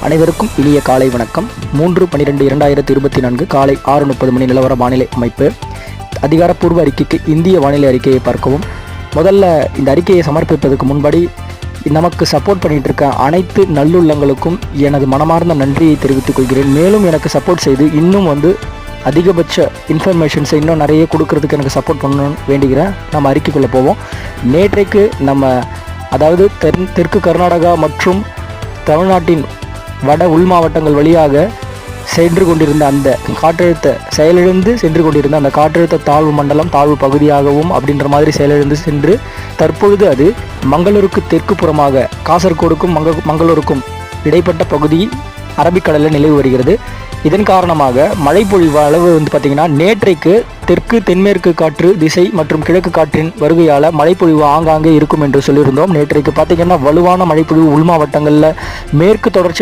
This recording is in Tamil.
அனைவருக்கும் இனிய காலை வணக்கம். மூன்று பன்னிரெண்டு இரண்டாயிரத்தி இருபத்தி நான்கு காலை ஆறு முப்பது மணி நிலவர வானிலை அமைப்பு. அதிகாரப்பூர்வ அறிக்கைக்கு இந்திய வானிலை அறிக்கையை பார்க்கவும். முதல்ல இந்த அறிக்கையை சமர்ப்பிப்பதற்கு முன்படி நமக்கு சப்போர்ட் பண்ணிகிட்டு இருக்க அனைத்து நல்லுள்ளங்களுக்கும் எனது மனமார்ந்த நன்றியை தெரிவித்துக் கொள்கிறேன். மேலும் எனக்கு சப்போர்ட் செய்து இன்னும் வந்து அதிகபட்ச இன்ஃபர்மேஷன்ஸை இன்னும் நிறைய கொடுக்கறதுக்கு எனக்கு சப்போர்ட் பண்ணணும்னு வேண்டுகிறேன். நம்ம அறிக்கைக்குள்ளே போவோம். நேற்றைக்கு நம்ம அதாவது தென் தெற்கு கர்நாடகா மற்றும் தமிழ்நாட்டின் வட உள் மாவட்டங்கள் வழியாக சென்று கொண்டிருந்த அந்த காற்றழுத்த செயலிழந்து சென்று கொண்டிருந்த அந்த காற்றழுத்த தாழ்வு மண்டலம் தாழ்வு பகுதியாகவும் அப்படின்ற மாதிரி செயலிழந்து சென்று தற்பொழுது அது மங்களூருக்கு தெற்கு புறமாக காசர்கோடுக்கும் மங்க மங்களூருக்கும் இடைப்பட்ட பகுதி அரபிக்கடலில் நிலவு வருகிறது. இதன் காரணமாக மழைப்பொழிவு அளவு வந்து பார்த்திங்கன்னா நேற்றைக்கு தெற்கு தென்மேற்கு காற்று திசை மற்றும் கிழக்கு காற்றின் வருகையால் மழைப்பொழிவு ஆங்காங்கே இருக்கும் என்று சொல்லியிருந்தோம். நேற்றைக்கு பார்த்திங்கன்னா வலுவான மழைப்பொழிவு உள் மாவட்டங்களில் மேற்கு தொடர்ச்சி